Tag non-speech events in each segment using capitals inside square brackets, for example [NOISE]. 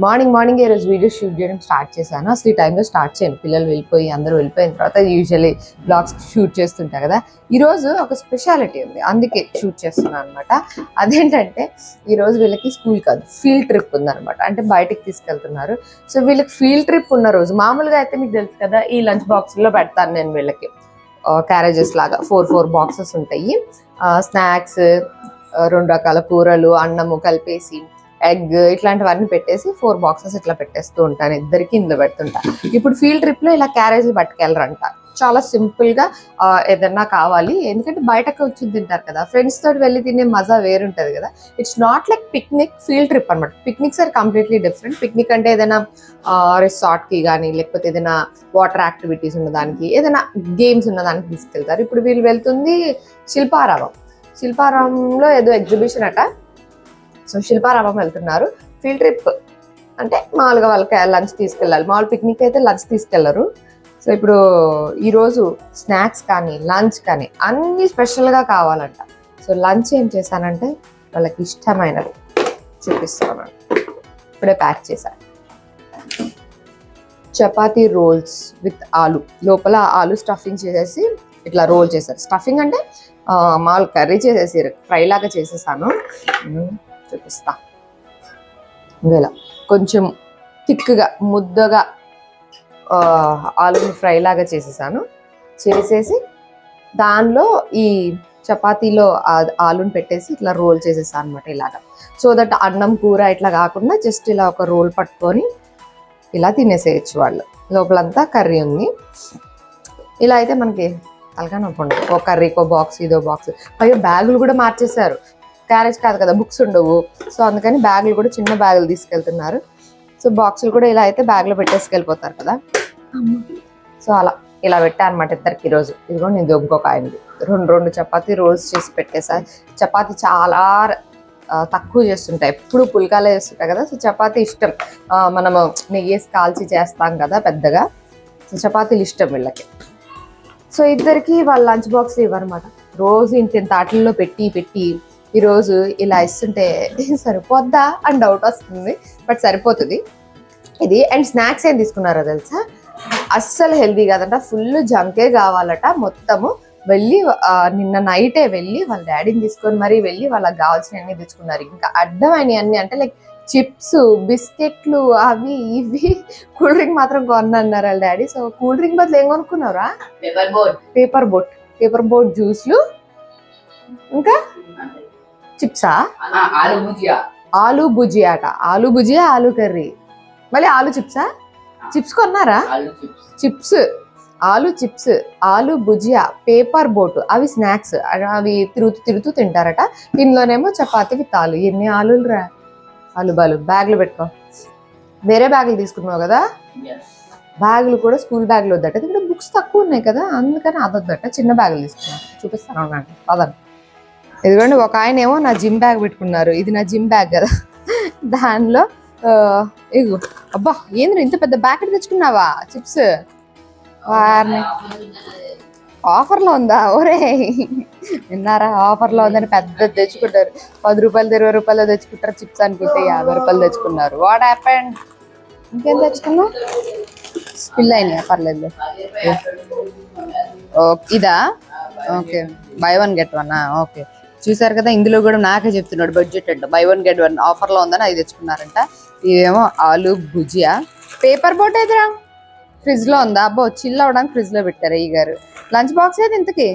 Morning morning ఈ రోజు video shoot చేయడం స్టార్ట్ చేశాను. అసలు ఈ టైంలో స్టార్ట్ చేయను. పిల్లలు వెళ్ళిపోయి అందరూ వెళ్ళిపోయిన తర్వాత యూజువల్లీ బ్లాగ్స్ షూట్ చేస్తుంటా కదా. ఈరోజు ఒక స్పెషాలిటీ ఉంది. అందుకే షూట్ చేస్తున్నాను అనమాట అదేంటంటే ఈ రోజు వీళ్ళకి స్కూల్ కాదు ఫీల్డ్ ట్రిప్ ఉందన్నమాట. అంటే బయటికి తీసుకెళ్తున్నారు. సో వీళ్ళకి ఫీల్డ్ ట్రిప్ ఉన్న రోజు మామూలుగా అయితే మీకు తెలుసు కదా ఈ లంచ్ బాక్స్లో పెడతాను నేను వీళ్ళకి. క్యారేజెస్ లాగా ఫోర్ ఫోర్ బాక్సెస్ ఉంటాయి. స్నాక్స్ రెండు రకాల కూరలు అన్నము కలిపేసి ఎగ్ ఇట్లాంటివన్నీ పెట్టేసి ఫోర్ బాక్సెస్ ఇట్లా పెట్టేస్తూ ఉంటాను ఇద్దరికి ఇందులో పెడుతుంటా. ఇప్పుడు ఫీల్డ్ ట్రిప్లో ఇలా క్యారేజీలు పట్టుకెళ్ళరంట. చాలా సింపుల్గా ఏదన్నా కావాలి. ఎందుకంటే బయటకు వచ్చి తింటారు కదా ఫ్రెండ్స్ తోటి వెళ్ళి తినే మజా వేరుంటది కదా. It's not like picnic field trip అనమాట picnics are completely different picnic అంటే ఏదైనా రిసార్ట్కి కానీ లేకపోతే ఏదైనా వాటర్ యాక్టివిటీస్ ఉన్నదానికి ఏదైనా గేమ్స్ ఉన్నదానికి తీసుకెళ్తారు. ఇప్పుడు వీళ్ళు వెళ్తుంది శిల్పారామం. శిల్పారామంలో ఏదో ఎగ్జిబిషన్ అట. సో శిల్పారామం వెళ్తున్నారు. ఫీల్డ్ ట్రిప్ అంటే మామూలుగా వాళ్ళకి లంచ్ తీసుకెళ్ళాలి. మామూలు పిక్నిక్ అయితే లంచ్ తీసుకెళ్ళరు సో ఇప్పుడు ఈరోజు స్నాక్స్ కానీ లంచ్ కానీ అన్ని స్పెషల్గా కావాలంట. సో లంచ్ ఏం చేశానంటే వాళ్ళకి ఇష్టమైనది చూపిస్తాను ఇప్పుడే ప్యాక్ చేశాను చపాతీ రోల్స్ విత్ ఆలు. లోపల ఆలు స్టఫింగ్ చేసేసి ఇట్లా రోల్ చేశారు. స్టఫింగ్ అంటే మామూలు కర్రీ చేసేసి ఫ్రై లాగా చేసేసాను. చూపిస్తా. ఇలా కొంచెం థిక్గా ముద్దగా ఆ, ఆలుని ఫ్రై లాగా చేసేసాను. చేసేసి దానిలో ఈ చపాతీలో ఆలుని పెట్టేసి ఇట్లా రోల్ చేసేసాను అనమాట ఇలాగా. సో దట్ అన్నం కూర ఇట్లా కాకుండా జస్ట్ ఇలా ఒక రోల్ పట్టుకొని ఇలా తినేసేయచ్చు వాళ్ళు. లోపలంతా కర్రీ ఉంది. ఇలా అయితే మనకి అలాగే నొప్పండి ఒక కర్రీకో బాక్స్ ఇదో బాక్స్. పైగా బ్యాగులు కూడా మార్చేశారు. క్యారేజ్ కాదు కదా బుక్స్ ఉండవు. సో అందుకని బ్యాగులు కూడా చిన్న బ్యాగులు తీసుకెళ్తున్నారు. సో బాక్సులు కూడా ఇలా అయితే బ్యాగ్లో పెట్టేసుకెళ్ళిపోతారు కదా. సో అలా ఇలా పెట్టా అనమాట ఇద్దరికి ఈరోజు. ఇదిగో నేను ఇంకొక ఆయనది. రెండు రెండు చపాతీ రోల్స్ చేసి పెట్టేసా చపాతీ చాలా తక్కువ చేస్తుంటా. ఎప్పుడు పుల్కాలే చేస్తుంటా కదా. సో చపాతీ ఇష్టం. మనము నెయ్యి కాల్చి చేస్తాం కదా పెద్దగా. సో చపాతీలు ఇష్టం వీళ్ళకి. సో ఇద్దరికి వాళ్ళ లంచ్ బాక్స్ ఇవ్వరమాట రోజు ఇంత ఇంత ఆటల్లో పెట్టి పెట్టి ఈరోజు ఇలా ఇస్తుంటే [LAUGHS] సరిపోద్దా అని డౌట్ వస్తుంది బట్ సరిపోతుంది. ఇది అండ్ స్నాక్స్ ఏం తీసుకున్నారో తెలుసా? అస్సలు హెల్దీ కాదంట ఫుల్ జంకే కావాలట. మొత్తము వెళ్ళి నిన్న నైటే వెళ్ళి వాళ్ళ డాడీని తీసుకొని మరీ వెళ్ళి వాళ్ళకి కావాల్సినవన్నీ తెచ్చుకున్నారు. ఇంకా అడ్డమైనవి అన్ని అంటే లైక్ చిప్స్ బిస్కెట్లు అవి ఇవి [LAUGHS] కూల్ డ్రింక్ మాత్రం కొన్నారు వాళ్ళ డాడీ సో కూల్ డ్రింక్ బదులు ఏం కొనుక్కున్నారా paper board paper boat paper boat జ్యూస్లు ఇంకా? చిప్సా? ఆలు భుజియా. ఆలు భుజియా అట ఆలు భుజియా ఆలు కర్రీ. మళ్ళీ ఆలు చిప్సా? చిప్స్ కొన్నారా? Chips. Aloo chips aloo bhujia paper boat. అవి స్నాక్స్. అవి తిరుగుతూ తిరుగుతూ తింటారట. దీనిలోనేమో చపాతీ విత్ ఆలు. ఎన్ని ఆలులు రా? ఆలు బాలు. బ్యాగ్లు పెట్టుకో. వేరే బ్యాగులు తీసుకున్నావు కదా? బ్యాగులు కూడా స్కూల్ బ్యాగులు వద్దట. ఇక్కడ బుక్స్ తక్కువ ఉన్నాయి కదా. అందుకని అదొద్దట. చిన్న బ్యాగులు తీసుకున్నాను. చూపిస్తాను. ఉండండి పదండి. ఎందుకంటే ఒక ఆయన ఏమో నా జిమ్ బ్యాగ్ పెట్టుకున్నారు. ఇది నా జిమ్ బ్యాగ్ కదా. దానిలో ఆ, ఇగో అబ్బా ఏంద్ర ఇంత పెద్ద బ్యాకెట్ తెచ్చుకున్నావా? చిప్స్. వారిని ఆఫర్లో ఉందా? ఒరే విన్నారా? ఆఫర్లో ఉందని పెద్ద తెచ్చుకుంటారు. పది రూపాయలు ఇరవై రూపాయలు తెచ్చుకుంటారు చిప్స్ అనుకుంటే యాభై రూపాయలు తెచ్చుకున్నారు. వాట్ హ్యాపెండ్ ఇంకేం తెచ్చుకున్నావు? స్పిల్ అయినాయా? పర్లేదు. ఓకే ఇదా? Okay. Buy one get one okay. చూసారు కదా ఇందులో కూడా నాకే చెప్తున్నాడు బడ్జెట్ అంట. బై వన్ గెట్ వన్ ఆఫర్లో ఉందని అది తెచ్చుకున్నారంట. ఇదేమో ఆలు భుజియా. పేపర్ బోట్ ఎదురా ఫ్రిడ్జ్లో ఉందా? అబ్బో చిల్ అవడానికి ఫ్రిడ్జ్లో పెట్టారు ఈ గారు. లంచ్ బాక్స్ ఏది ఇంతకి?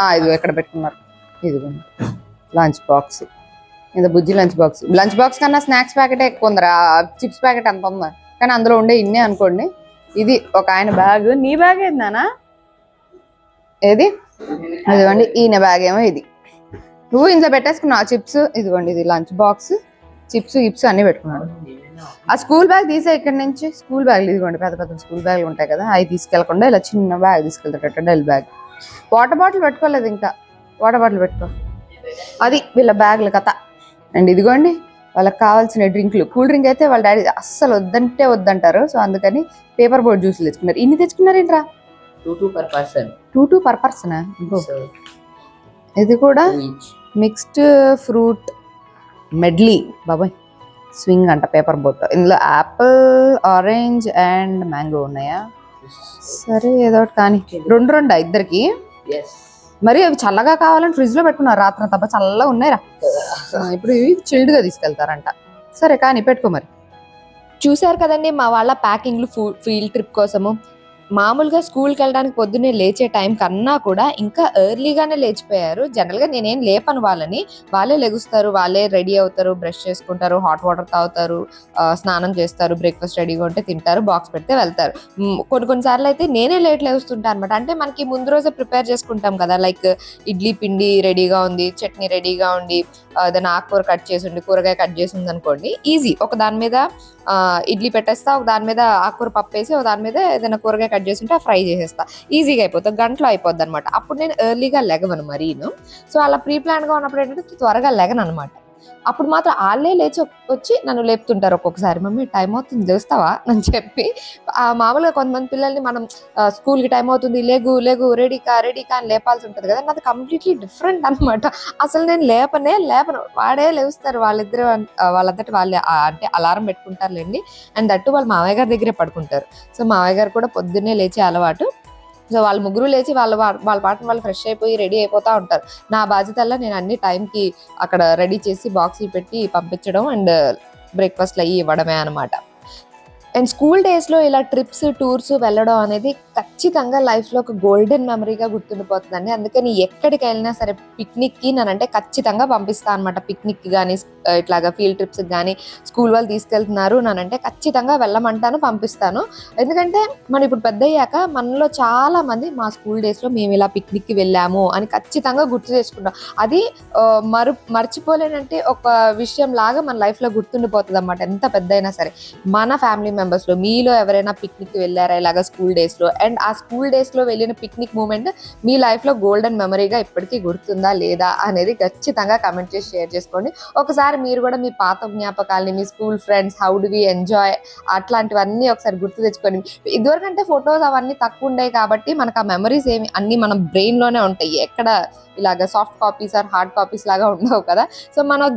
ఆ ఇదిగో ఎక్కడ పెట్టుకున్నారు. ఇదిగో. లంచ్ బాక్స్ ఇది బుజ్జి లంచ్ బాక్స్ లంచ్ బాక్స్ కన్నా స్నాక్స్ ప్యాకెట్ ఎక్కువ ఉందిరా. చిప్స్ ప్యాకెట్ అంత ఉందా? కానీ అందులో ఉండే ఇన్నే అనుకోండి. ఇది ఒక ఆయన బ్యాగ్ నీ బ్యాగ్ ఏది నానా? ఏది? ఇదిగోండి ఈయన బ్యాగ్ ఏమో ఇది. నువ్వు ఇంట్లో పెట్టేసుకున్నావు. చిప్స్ ఇదిగోండి ఇది లంచ్ బాక్స్ చిప్స్ గిప్స్ అన్ని పెట్టుకున్నాడు ఆ స్కూల్ బ్యాగ్ తీసే ఇక్కడ నుంచి స్కూల్ బ్యాగ్లు ఇదిగోండి పెద్ద పెద్ద స్కూల్ బ్యాగ్లు ఉంటాయి కదా అవి తీసుకెళ్ళకుండా ఇలా చిన్న బ్యాగ్ తీసుకెళ్తాడట డెల్ బ్యాగ్. వాటర్ బాటిల్ పెట్టుకోలేదు ఇంకా. వాటర్ బాటిల్ పెట్టుకో. అది వీళ్ళ బ్యాగ్ల కథ. అండ్ ఇదిగోండి వాళ్ళకి కావాల్సిన డ్రింక్లు. కూల్ డ్రింక్ అయితే వాళ్ళ డాడీ అస్సలు వద్దంటే వద్దంటారు. సో అందుకని పేపర్ బోర్డ్ జ్యూస్లు తెచ్చుకున్నారు. ఇన్ని తెచ్చుకున్నారేంట్రా? Two two per person. Two two per person ఇది కూడా. మిక్స్డ్ ఫ్రూట్ మెడ్లీ బాబాయ్ స్వింగ్ అంట పేపర్ బోట్ ఇందులో యాపిల్ ఆరెంజ్ అండ్ మ్యాంగో ఉన్నాయా? సరే ఏదో ఒకటి కానీ. రెండు రెండు ఇద్దరికి? Yes. మరి అవి చల్లగా కావాలని ఫ్రిడ్జ్లో పెట్టుకున్నారు. రాత్రి తప్ప చల్లగా ఉన్నాయిరా. [LAUGHS] ఇప్పుడు ఇవి చిల్డ్గా తీసుకెళ్తారంట. సరే కానీ పెట్టుకో మరి. చూసారు కదండి మా వాళ్ళ ప్యాకింగ్లు ఫీల్డ్ ట్రిప్ కోసము. మామూలుగా స్కూల్కి వెళ్ళడానికి పొద్దున్నే లేచే టైం కన్నా కూడా ఇంకా ఎర్లీగానే లేచిపోయారు. జనరల్గా నేనేం లేపను వాళ్ళని. వాళ్ళే లెగుస్తారు వాళ్ళే రెడీ అవుతారు బ్రష్ చేసుకుంటారు హాట్ వాటర్ తాగుతారు స్నానం చేస్తారు బ్రేక్ఫాస్ట్ రెడీగా ఉంటే తింటారు బాక్స్ పెడితే వెళ్తారు. కొన్ని కొన్నిసార్లు అయితే నేనే లేట్ లేస్తుంటాను అనమాట అంటే మనకి ముందు రోజే ప్రిపేర్ చేసుకుంటాం కదా లైక్ ఇడ్లీ పిండి రెడీగా ఉంది చట్నీ రెడీగా ఉండి దాని ఆకుకూర కట్ చేసి ఉండి కూరగాయ కట్ చేసి ఉంది అనుకోండి ఈజీ ఒక దాని మీద ఇడ్లీ పెట్టేస్తా ఒక దాని మీద ఆకుకూర పప్పు వేసి ఒక దాని మీద ఏదైనా కూరగాయ కట్ చేసి ఉంటే ఫ్రై చేసేస్తా. ఈజీగా అయిపోతుంది గంటలో అయిపోద్ది అనమాట అప్పుడు నేను ఎర్లీగా లెగవను మరీను. సో అలా ప్రీ ప్లాన్గా ఉన్నప్పుడు ఏంటంటే త్వరగా లెగను అనమాట అప్పుడు మాత్రం వాళ్ళే లేచి వచ్చి నన్ను లేపుతుంటారు ఒక్కొక్కసారి. మమ్మీ టైం అవుతుంది లేస్తావా? అని చెప్పి. మామూలుగా కొంతమంది పిల్లల్ని మనం స్కూల్కి టైం అవుతుంది లేగు లేగు రెడీ కా రెడీ కా అని లేపాల్సి ఉంటుంది కదా. నాది కంప్లీట్లీ డిఫరెంట్ అనమాట అసలు నేను లేపనే లేపను. వాడే లేస్తారు వాళ్ళిద్దరు వాళ్ళంతటి వాళ్ళే. అంటే అలారం పెట్టుకుంటారులేండి. అండ్ దట్టు వాళ్ళు మామయ్య గారి దగ్గరే పడుకుంటారు. సో మావయ్య గారు కూడా పొద్దున్నే లేచే అలవాటు. సో వాళ్ళ ముగ్గురు లేచి వాళ్ళ వాళ్ళ పాటను వాళ్ళు ఫ్రెష్ అయిపోయి రెడీ అయిపోతూ ఉంటారు. నా బాధ్యతల్లో నేను అన్ని టైంకి అక్కడ రెడీ చేసి బాక్స్ పెట్టి పంపించడం అండ్ బ్రేక్ఫాస్ట్లు అయ్యి ఇవ్వడమే అనమాట అండ్ స్కూల్ డేస్లో ఇలా ట్రిప్స్ టూర్స్ వెళ్ళడం అనేది ఖచ్చితంగా లైఫ్లో ఒక గోల్డెన్ మెమరీగా గుర్తుండిపోతుందండి. అందుకని ఎక్కడికి వెళ్ళినా సరే పిక్నిక్కి నేనంటే ఖచ్చితంగా పంపిస్తాను అనమాట పిక్నిక్కి కానీ ఇట్లాగా ఫీల్డ్ ట్రిప్స్కి కానీ స్కూల్ వాళ్ళు తీసుకెళ్తున్నారు నానంటే ఖచ్చితంగా వెళ్ళమంటాను పంపిస్తాను. ఎందుకంటే మనం ఇప్పుడు పెద్ద అయ్యాక మనలో చాలా మంది మా స్కూల్ డేస్లో మేము ఇలా పిక్నిక్కి వెళ్ళాము అని ఖచ్చితంగా గుర్తు చేసుకుంటాం. అది మరు మర్చిపోలేనంటే ఒక విషయం లాగా మన లైఫ్లో గుర్తుండిపోతుంది అనమాట ఎంత పెద్ద అయినా సరే మన ఫ్యామిలీ మెంబర్స్లో మీలో ఎవరైనా పిక్నిక్ వెళ్ళారా? ఇలాగా స్కూల్ డేస్లో అండ్ ఆ స్కూల్ డేస్లో వెళ్ళిన పిక్నిక్ మూమెంట్ మీ లైఫ్లో గోల్డెన్ మెమరీగా ఇప్పటికీ గుర్తుందా లేదా అనేది ఖచ్చితంగా కమెంట్ చేసి షేర్ చేసుకోండి. ఒకసారి మీరు కూడా మీ పాత జ్ఞాపకాలని మీ school friends how do we enjoy అట్లాంటివన్నీ ఒకసారి గుర్తు తెచ్చుకొని ఇదివరకంటే ఫొటోస్ అవన్నీ తక్కువ ఉండేవి కాబట్టి మనకు ఆ మెమరీస్ ఏమి అన్నీ మన బ్రెయిన్లోనే ఉంటాయి. ఎక్కడ ఇలాగ soft copies or hard copies లాగా ఉండవు కదా. సో మన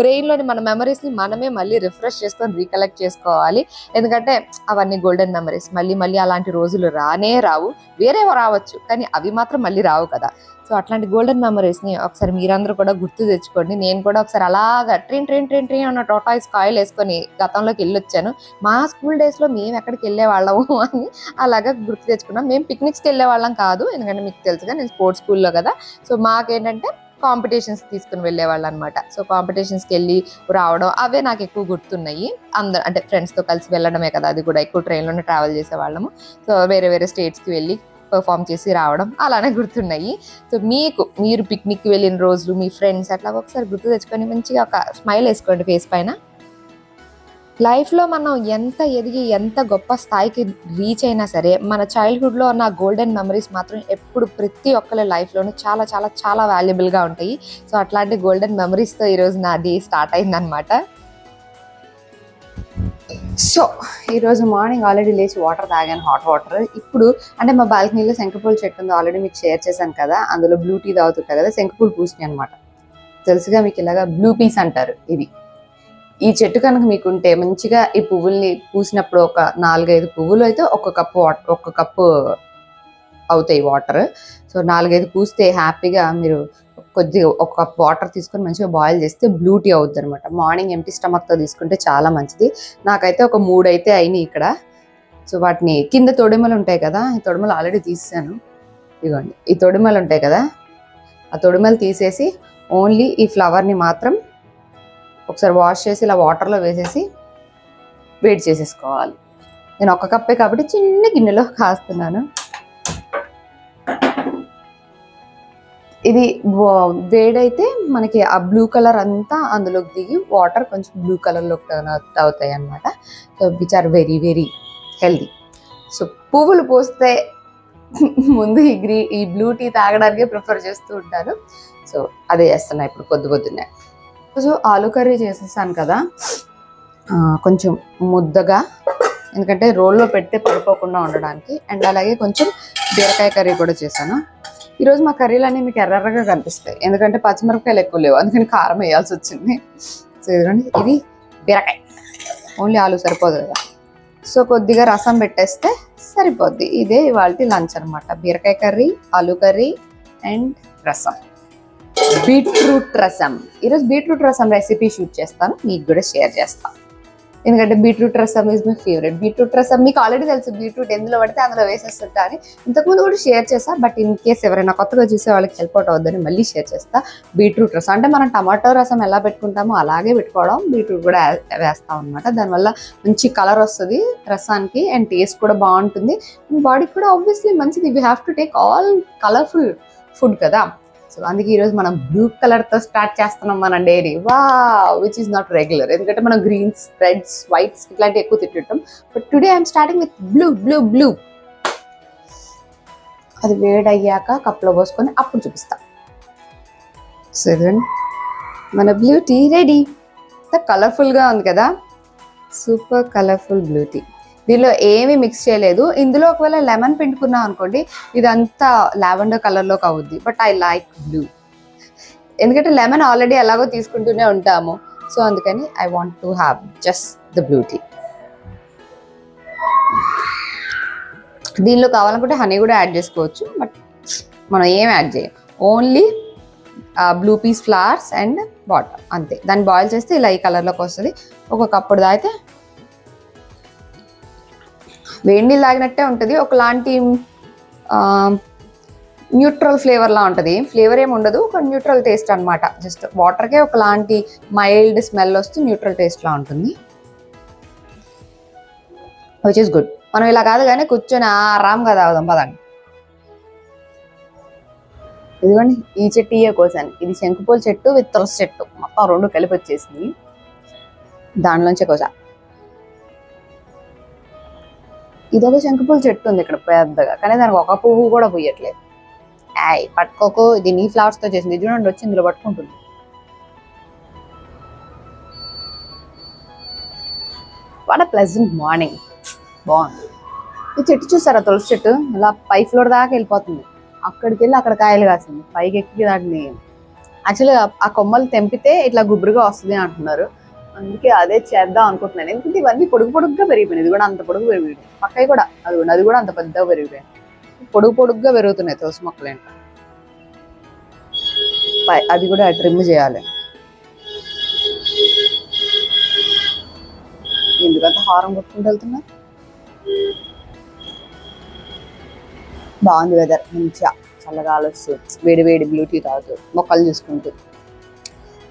బ్రెయిన్లోని మన మెమరీస్ని మనమే మళ్ళీ రిఫ్రెష్ చేసుకొని రీకలెక్ట్ చేసుకోవాలి. ఎందుకంటే ఎందుకంటే అవన్నీ గోల్డెన్ మెమరీస్ మళ్ళీ మళ్ళీ అలాంటి రోజులు రానే రావు. వేరే రావచ్చు కానీ అవి మాత్రం మళ్ళీ రావు కదా. సో అట్లాంటి గోల్డెన్ మెమరీస్ని ఒకసారి మీరందరూ కూడా గుర్తు తెచ్చుకోండి. నేను కూడా ఒకసారి అలాగా ట్రైన్ ట్రైన్ ట్రైన్ ట్రైన్ అన్న టోటాయిస్ కాయిల్ వేసుకొని గతంలోకి వెళ్ళొచ్చాను. మా స్కూల్ డేస్లో మేము ఎక్కడికి వెళ్ళేవాళ్ళము [LAUGHS] అని అలాగా గుర్తు తెచ్చుకున్నాం. మేము పిక్నిక్స్కి వెళ్ళే వాళ్ళం కాదు. ఎందుకంటే మీకు తెలుసుగా నేను స్పోర్ట్స్ స్కూల్లో కదా. సో మాకేంటంటే కాంపిటీషన్స్ తీసుకుని వెళ్ళేవాళ్ళు అనమాట సో కాంపిటీషన్స్కి వెళ్ళి రావడం అవే నాకు ఎక్కువ గుర్తున్నాయి. అందరూ అంటే ఫ్రెండ్స్తో కలిసి వెళ్ళడమే కదా అది కూడా ఎక్కువ ట్రైన్లోనే ట్రావెల్ చేసేవాళ్ళము. సో వేరే వేరే స్టేట్స్కి వెళ్ళి పర్ఫామ్ చేసి రావడం అలానే గుర్తున్నాయి. సో మీకు మీరు పిక్నిక్కి వెళ్ళిన రోజులు మీ ఫ్రెండ్స్ అట్లా ఒకసారి గుర్తు తెచ్చుకొని మంచిగా ఒక స్మైల్ వేసుకోండి ఫేస్ పైన. లైఫ్లో మనం ఎంత ఎదిగి ఎంత గొప్ప స్థాయికి రీచ్ అయినా సరే మన చైల్డ్హుడ్లో ఉన్న గోల్డెన్ మెమరీస్ మాత్రం ఎప్పుడు ప్రతి ఒక్కరి లైఫ్లోనూ చాలా చాలా చాలా వాల్యుబుల్గా ఉంటాయి. సో అట్లాంటి గోల్డెన్ మెమరీస్తో ఈరోజు నా డే స్టార్ట్ అయిందనమాట సో ఈరోజు మార్నింగ్ ఆల్రెడీ లేచి వాటర్ తాగాను హాట్ వాటర్ ఇప్పుడు అంటే మా బాల్కనీలో శంఖపూల చెట్టు ఉంది ఆల్రెడీ మీకు షేర్ చేశాను కదా అందులో బ్లూ టీ తాగుతుంటా కదా శంఖపూలు పూసినాయి అనమాట తెలుసుగా మీకు ఇలాగా బ్లూ పీస్ అంటారు ఇవి. ఈ చెట్టు కనుక మీకుంటే మంచిగా ఈ పువ్వుల్ని పూసినప్పుడు ఒక నాలుగైదు పువ్వులు అయితే ఒక కప్పు వాటర్ ఒక కప్పు అవుతాయి వాటర్. సో నాలుగైదు పూస్తే హ్యాపీగా మీరు కొద్దిగా ఒక కప్ వాటర్ తీసుకొని మంచిగా బాయిల్ చేస్తే బ్లూ టీ అవుద్ది అనమాట మార్నింగ్ ఎంటీ స్టమక్తో తీసుకుంటే చాలా మంచిది. నాకైతే ఒక మూడు అయితే అయినాయి ఇక్కడ. సో వాటిని కింద తొడిమలు ఉంటాయి కదా ఈ తొడిమలు ఆల్రెడీ తీసాను ఇదిగోండి ఈ తొడిమలు ఉంటాయి కదా ఆ తొడిమలు తీసేసి ఓన్లీ ఈ ఫ్లవర్ని మాత్రం ఒకసారి వాష్ చేసి ఇలా వాటర్లో వేసేసి వేడి చేసేసుకోవాలి. నేను ఒక కప్పే కాబట్టి చిన్న గిన్నెలో కాస్తున్నాను. ఇది వా- వేడైతే మనకి ఆ బ్లూ కలర్ అంతా అందులోకి దిగి వాటర్ కొంచెం బ్లూ కలర్లోకి అవుతాయి అనమాట so which are very very healthy so పువ్వులు పోస్తే [LAUGHS] ముందు ఈ గ్రీ ఈ బ్లూ టీ తాగడానికే ప్రిఫర్ చేస్తూ ఉంటాను. సో అదే చేస్తున్నా ఇప్పుడు పొద్దు పొద్దున్నే. రోజు ఆలు కర్రీ చేసేసాను కదా. కొంచెం ముద్దగా ఎందుకంటే రోల్లో పెడితే పడిపోకుండా ఉండడానికి. అండ్ అలాగే కొంచెం బీరకాయ కర్రీ కూడా చేశాను. ఈరోజు మా కర్రీలు అన్నీ మీకు ఎర్రగా కనిపిస్తాయి. ఎందుకంటే పచ్చిమిరపకాయలు ఎక్కువ లేవు. అందుకని కారం వేయాల్సి వచ్చింది. సో ఇది బీరకాయ. ఓన్లీ ఆలు సరిపోదు కదా. సో కొద్దిగా రసం పెట్టేస్తే సరిపోద్ది. ఇదే ఇవాళ లంచ్ అనమాట బీరకాయ కర్రీ ఆలు కర్రీ అండ్ రసం. బీట్రూట్ రసం. ఈరోజు బీట్రూట్ రసం రెసిపీ షూట్ చేస్తాను. మీకు కూడా షేర్ చేస్తాను. ఎందుకంటే బీట్రూట్ రసం ఈజ్ మై ఫేవరెట్ బీట్రూట్ రసం మీకు ఆల్రెడీ తెలుసు బీట్రూట్ ఎందులో పడితే అందులో వేసేస్తుంటా అని. ఇంతకుముందు కూడా షేర్ చేస్తా బట్ ఇన్ కేస్ ఎవరైనా కొత్తగా చూసే వాళ్ళకి హెల్ప్ అవుట్ అవుద్దని మళ్ళీ షేర్ చేస్తా. బీట్రూట్ రసం అంటే మనం టమాటో రసం ఎలా పెట్టుకుంటామో అలాగే పెట్టుకోవడం. బీట్రూట్ కూడా వేస్తాం అనమాట దానివల్ల మంచి కలర్ వస్తుంది రసానికి అండ్ టేస్ట్ కూడా బాగుంటుంది. బాడీకి కూడా ఆబ్వియస్లీ మంచిది. We have to take all colourful food కదా. సో అందుకే ఈరోజు మనం బ్లూ కలర్తో స్టార్ట్ చేస్తున్నాం మన డైరీ వా విచ్ ఈస్ నాట్ రెగ్యులర్ ఎందుకంటే మనం గ్రీన్స్ రెడ్స్ వైట్స్ ఇట్లాంటివి ఎక్కువ తింటుంటాం. But today I'm starting with blue blue blue అది వేడయ్యాక కప్లో పోసుకొని అప్పుడు చూపిస్తాం. సో మన బ్లూ టీ రెడీ కలర్ఫుల్గా ఉంది కదా. సూపర్ కలర్ఫుల్ బ్లూ టీ దీనిలో ఏమీ మిక్స్ చేయలేదు. ఇందులో ఒకవేళ లెమన్ పిండుకున్నాం అనుకోండి ఇదంతా లావెండర్ కలర్లోకి అవుద్ది. బట్ ఐ లైక్ బ్లూ ఎందుకంటే లెమన్ ఆల్రెడీ ఎలాగో తీసుకుంటూనే ఉంటాము. సో అందుకని I want to have just the blue tea దీనిలో కావాలనుకుంటే హనీ కూడా యాడ్ చేసుకోవచ్చు. బట్ మనం ఏం యాడ్ చేయం. Only blue peas flowers and water అంతే. దాన్ని బాయిల్ చేస్తే ఇలా ఈ కలర్లోకి వస్తుంది. ఒక కప్పుడు దాయితే వేడి నీళ్ళు తాగినట్టే ఉంటుంది. ఒకలాంటి న్యూట్రల్ ఫ్లేవర్లా ఉంటుంది. ఫ్లేవర్ ఏమి ఉండదు ఒక న్యూట్రల్ టేస్ట్ అనమాట జస్ట్ వాటర్కే ఒకలాంటి మైల్డ్ స్మెల్ వస్తూ న్యూట్రల్ టేస్ట్లా ఉంటుంది. విచ్ ఇస్ గుడ్ మనం ఇలా కాదు కానీ కూర్చొని ఆరాంగా తాగుదాం పదండి. ఇదిగోండి ఈ చెట్టు ఇయే కోసాను. ఇది శంకుపూల చెట్టు విత్ తులసి చెట్టు. మొత్తం రెండు కలిపి వచ్చేసింది. దానిలోంచే కోసా. ఇదొక శంకుపూల చెట్టు ఉంది ఇక్కడ పెద్దగా కానీ దానికి ఒక పువ్వు కూడా పోయట్లేదు. యాయ్ పట్టుకోకు ఇది నీ ఫ్లవర్స్తో చేసింది. ఇది చూడండి వచ్చి ఇందులో పట్టుకుంటుంది. వాట్ అ ప్లెజెంట్ మార్నింగ్ బాగుంది. ఈ చెట్టు చూసారా తులసి చెట్టు? ఇలా పై ఫ్లోర్ దాకా వెళ్ళిపోతుంది. అక్కడికి వెళ్ళి అక్కడ కాయలు కాసింది. పైకి ఎక్కి దాటిని యాక్చువల్గా ఆ కొమ్మలు తెంపితే ఇట్లా గుబురుగా వస్తుంది అంటున్నారు. అందుకే అదే చేద్దాం అనుకుంటున్నాను. ఎందుకంటే ఇవన్నీ పొడుగు పొడుగ్గా పెరిగిపోయినాయి. ఇది కూడా అంత పొడుగు పెరిగిపోయింది పక్కవి కూడా అది అది కూడా అంత పెద్దగా పెరిగిపోయాయి పొడుగు పొడుగ్గా పెరుగుతున్నాయి తులసి మొక్కలు ఏంటో. అది కూడా ట్రిమ్ చేయాలి. ఎందుకంత హారం కొట్టుకుంటూ వెళ్తున్నా బాగుంది వెదర్ మంచిగా చల్లగా వస్తుంది వేడి వేడి బ్యూటీ తాగుతూ మొక్కలు చూసుకుంటూ.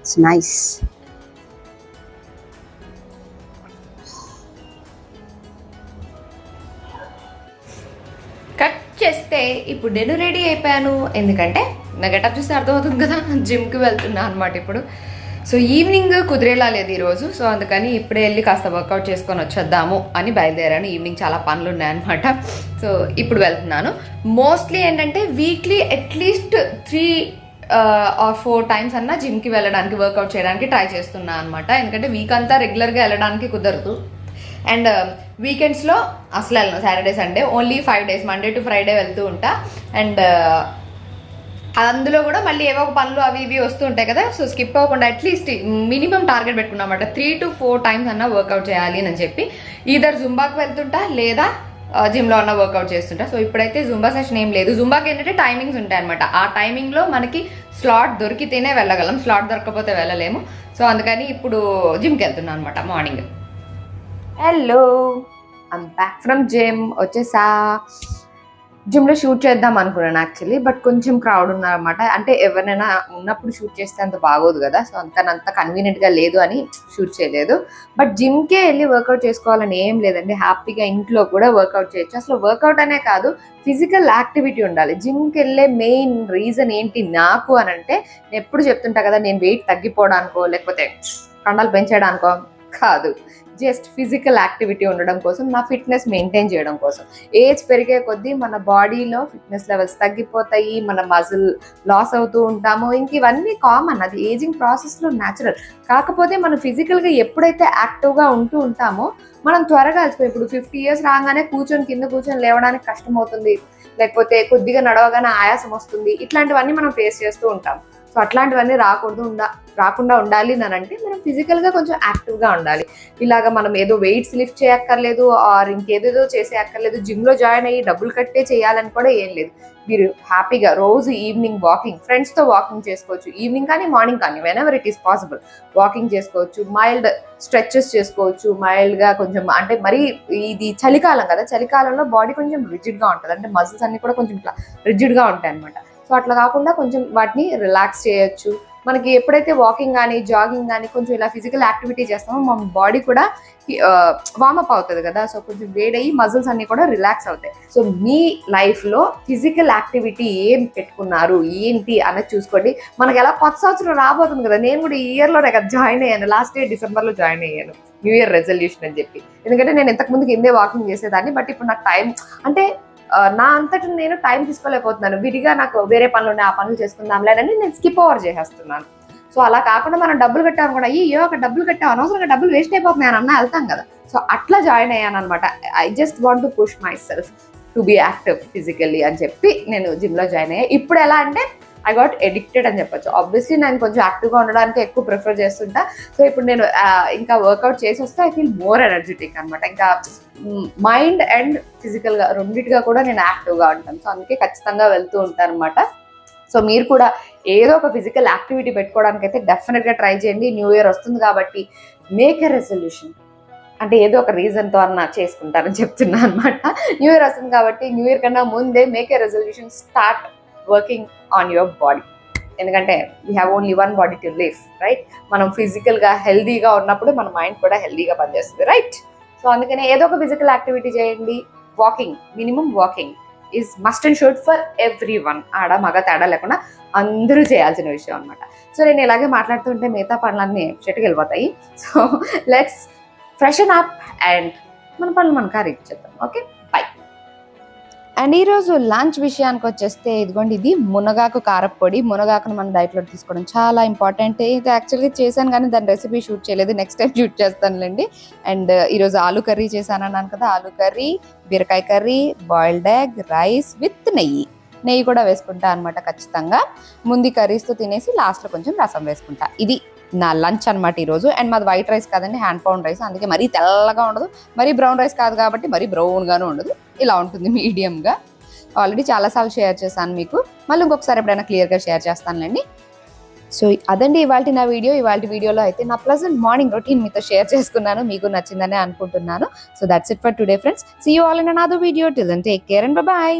ఇట్స్ నైస్ చేస్తే ఇప్పుడు నేను రెడీ అయిపోయాను. ఎందుకంటే నా గెటప్ చూస్తే అర్థమవుతుంది కదా జిమ్కి వెళ్తున్నా అనమాట ఇప్పుడు. సో ఈవినింగ్ కుదిరేలా లేదు ఈరోజు. సో అందుకని ఇప్పుడే వెళ్ళి కాస్త వర్కౌట్ చేసుకొని వచ్చేద్దాము అని బయలుదేరాను. ఈవినింగ్ చాలా పనులు ఉన్నాయన్నమాట. సో ఇప్పుడు వెళ్తున్నాను. మోస్ట్లీ ఏంటంటే weekly at least three or four times అన్నా జిమ్కి వెళ్ళడానికి వర్కౌట్ చేయడానికి ట్రై చేస్తున్నా అనమాట ఎందుకంటే వీక్ అంతా రెగ్యులర్గా వెళ్ళడానికి కుదరదు. అండ్ um, వీకెండ్స్లో అసలు వెళ్ళను. Saturday Sunday only five days Monday to Friday వెళ్తూ ఉంటా. అండ్ uh, అందులో కూడా మళ్ళీ ఏవో పనులు అవి ఇవి వస్తూ ఉంటాయి కదా సో స్కిప్ అవ్వకుండా అట్లీస్ట్ మినిమం టార్గెట్ పెట్టుకున్నమాట త్రీ టు ఫోర్ టైమ్స్ అన్న వర్కౌట్ చేయాలి అని చెప్పి. ఈధర్ జుంబాకి వెళ్తుంటా లేదా uh, జిమ్లో అన్న వర్కౌట్ చేస్తుంటా. సో ఇప్పుడైతే జుంబా సెషన్ ఏం లేదు. జుంబాకి ఏంటంటే టైమింగ్స్ ఉంటాయి అనమాట ఆ టైమింగ్లో మనకి స్లాట్ దొరికితేనే వెళ్ళగలం. స్లాట్ దొరకకపోతే వెళ్ళలేము. సో అందుకని ఇప్పుడు జిమ్కి వెళ్తున్నాను అనమాట morning hello I'm back from gym వచ్చేసా. జిమ్లో షూట్ చేద్దాం అనుకున్నాను యాక్చువల్లీ బట్ కొంచెం క్రౌడ్ ఉన్నారన్నమాట. అంటే ఎవరినైనా ఉన్నప్పుడు షూట్ చేస్తే అంత బాగోదు కదా సో అందుకని అంత కన్వీనియంట్గా లేదు అని షూట్ చేయలేదు. బట్ జిమ్కే వెళ్ళి వర్కౌట్ చేసుకోవాలని ఏం లేదండి. హ్యాపీగా ఇంట్లో కూడా వర్కౌట్ చేయొచ్చు. అసలు వర్కౌట్ అనే కాదు ఫిజికల్ యాక్టివిటీ ఉండాలి. జిమ్కి వెళ్ళే మెయిన్ రీజన్ ఏంటి నాకు అని అంటే నేను ఎప్పుడు చెప్తుంటా కదా నేను వెయిట్ తగ్గిపోవడానికో లేకపోతే కండలు పెంచడానికో కాదు. జస్ట్ ఫిజికల్ యాక్టివిటీ ఉండడం కోసం నా ఫిట్నెస్ మెయింటైన్ చేయడం కోసం. ఏజ్ పెరిగే కొద్దీ మన బాడీలో ఫిట్నెస్ లెవెల్స్ తగ్గిపోతాయి మన మజిల్ లాస్ అవుతూ ఉంటాము. ఇంక ఇవన్నీ కామన్. అది ఏజింగ్ ప్రాసెస్లో న్యాచురల్. కాకపోతే మనం ఫిజికల్గా ఎప్పుడైతే యాక్టివ్గా ఉంటూ ఉంటామో మనం త్వరగా అలసిపోయి ఇప్పుడు ఫిఫ్టీ ఇయర్స్ రాగానే కూర్చొని కింద కూర్చొని లేవడానికి కష్టం అవుతుంది లేకపోతే కొద్దిగా నడవగానే ఆయాసం వస్తుంది. ఇట్లాంటివన్నీ మనం ఫేస్ చేస్తూ ఉంటాం. సో అట్లాంటివన్నీ రాకూడదు ఉండా రాకుండా ఉండాలి అని అంటే మనం ఫిజికల్గా కొంచెం యాక్టివ్గా ఉండాలి. ఇలాగ మనం ఏదో వెయిట్స్ లిఫ్ట్ చేయక్కర్లేదు ఆర్ ఇంకేదేదో చేసే అక్కర్లేదు జిమ్లో జాయిన్ అయ్యి డబ్బులు కట్టే చేయాలని కూడా ఏం లేదు. మీరు హ్యాపీగా రోజు ఈవినింగ్ వాకింగ్ ఫ్రెండ్స్తో వాకింగ్ చేసుకోవచ్చు. ఈవినింగ్ కానీ మార్నింగ్ కానీ whenever it is possible walking చేసుకోవచ్చు. మైల్డ్ స్ట్రెచెస్ చేసుకోవచ్చు. మైల్డ్గా కొంచెం అంటే మరీ ఇది చలికాలం కదా చలికాలంలో బాడీ కొంచెం రిజిడ్గా ఉంటుంది. అంటే మజిల్స్ అన్ని కూడా కొంచెం ఇట్లా రిజిడ్గా ఉంటాయి అనమాట సో అట్లా కాకుండా కొంచెం వాటిని రిలాక్స్ చేయొచ్చు. మనకి ఎప్పుడైతే వాకింగ్ కానీ జాగింగ్ కానీ కొంచెం ఇలా ఫిజికల్ యాక్టివిటీ చేస్తామో మన బాడీ కూడా వామప్ అవుతుంది కదా. సో కొంచెం వేడయ్యి మజిల్స్ అన్ని కూడా రిలాక్స్ అవుతాయి. సో మీ లైఫ్లో ఫిజికల్ యాక్టివిటీ ఏం పెట్టుకున్నారు? ఏంటి అన్నది చూసుకోండి. మనకి ఎలా కొత్త సంవత్సరం రాబోతుంది కదా. నేను కూడా ఈ ఇయర్లో కదా జాయిన్ అయ్యాను. లాస్ట్ ఇయర్ డిసెంబర్లో జాయిన్ అయ్యాను. న్యూ ఇయర్ రెజల్యూషన్ అని చెప్పి. ఎందుకంటే నేను ఇంతకు ముందుకు ఇందే వాకింగ్ చేసేదాన్ని. బట్ ఇప్పుడు నాకు టైం అంటే నా అంతటి నేను టైం తీసుకోలేకపోతున్నాను. విడిగా నాకు వేరే పనులు ఉన్నాయి ఆ పనులు చేసుకుందాంలేనని నేను స్కిప్ ఓవర్ చేసేస్తున్నాను. సో అలా కాకుండా మనం డబ్బులు కట్టాం కూడా అయ్యో ఒక డబ్బులు కట్టాం అనవసరంగా డబ్బులు వేస్ట్ అయిపోతున్నాయి అని అన్నా వెళ్తాం కదా. సో అట్లా జాయిన్ అయ్యాను అనమాట I just want to push myself to be active physically అని చెప్పి నేను జిమ్లో జాయిన్ అయ్యా. ఇప్పుడు ఎలా అంటే ఐ గాట్ ఎడిక్టెడ్ అని చెప్పొచ్చు. ఆబ్వియస్లీ నేను కొంచెం యాక్టివ్గా ఉండడానికి ఎక్కువ ప్రిఫర్ చేస్తుంటా. సో ఇప్పుడు నేను ఇంకా వర్కౌట్ చేసి వస్తే ఐ ఫీల్ మోర్ ఎనర్జెటిక్ అనమాట ఇంకా మైండ్ అండ్ ఫిజికల్గా రెండింటిగా కూడా నేను యాక్టివ్గా ఉంటాను. సో అందుకే ఖచ్చితంగా వెళ్తూ ఉంటాను అనమాట సో మీరు కూడా ఏదో ఒక ఫిజికల్ యాక్టివిటీ పెట్టుకోవడానికి అయితే డెఫినెట్గా ట్రై చేయండి. న్యూ ఇయర్ వస్తుంది కాబట్టి మేక్ ఎ రెజల్యూషన్ అంటే ఏదో ఒక రీజన్తో అన్న చేసుకుంటారని చెప్తున్నా అనమాట న్యూ ఇయర్ వస్తుంది కాబట్టి న్యూ ఇయర్ కన్నా ముందే make a resolution start working on your body ఎందుకంటే we have only one body to live right మనం ఫిజికల్గా హెల్దీగా ఉన్నప్పుడు మన మైండ్ కూడా హెల్దీగా పనిచేస్తుంది రైట్ సో అందుకనే ఏదో ఒక ఫిజికల్ యాక్టివిటీ చేయండి. Walking minimum walking is must and should for every one ఆడ మగ తేడా లేకుండా అందరూ చేయాల్సిన విషయం అనమాట సో నేను ఇలాగే మాట్లాడుతుంటే మిగతా పనులన్నీ చెట్టుకు వెళ్ళిపోతాయి. So let's freshen up and మన పనులు మన కారు ఇచ్చేద్దాం ఓకే అండ్ ఈరోజు లంచ్ విషయానికి వచ్చేస్తే ఇదిగోండి ఇది మునగాకు కారప్పొడి. మునగాకును మనం డైట్లో తీసుకోవడం చాలా ఇంపార్టెంట్ ఇది యాక్చువల్గా చేశాను కానీ దాని రెసిపీ షూట్ చేయలేదు. నెక్స్ట్ టైం షూట్ చేస్తానులేండి. అండ్ ఈరోజు ఆలు కర్రీ చేశాను అన్నాను కదా ఆలు కర్రీ బీరకాయ curry boiled egg rice with నెయ్యి. నెయ్యి కూడా వేసుకుంటా అనమాట ఖచ్చితంగా. ముందు కర్రీస్తో తినేసి లాస్ట్లో కొంచెం రసం వేసుకుంటా. ఇది నా లంచ్ అనమాట ఈరోజు అండ్ మాది వైట్ రైస్ కాదండి హ్యాండ్ పౌండ్ రైస్ అందుకే మరీ తెల్లగా ఉండదు. మరీ బ్రౌన్ రైస్ కాదు కాబట్టి మరీ బ్రౌన్గాను ఉండదు. ఇలా ఉంటుంది మీడియంగా ఆల్రెడీ చాలాసార్లు షేర్ చేశాను మీకు. మళ్ళీ ఇంకొకసారి ఎప్పుడైనా క్లియర్గా షేర్ చేస్తానులేండి. సో అదండి ఇవాళ నా వీడియో ఇవాళ వీడియోలో అయితే నా ప్లజెంట్ మార్నింగ్ రొటీన్ మీతో షేర్ చేసుకున్నాను. మీకు నచ్చిందని అనుకుంటున్నాను. So that's it for today friends see you all in another video till take care and bye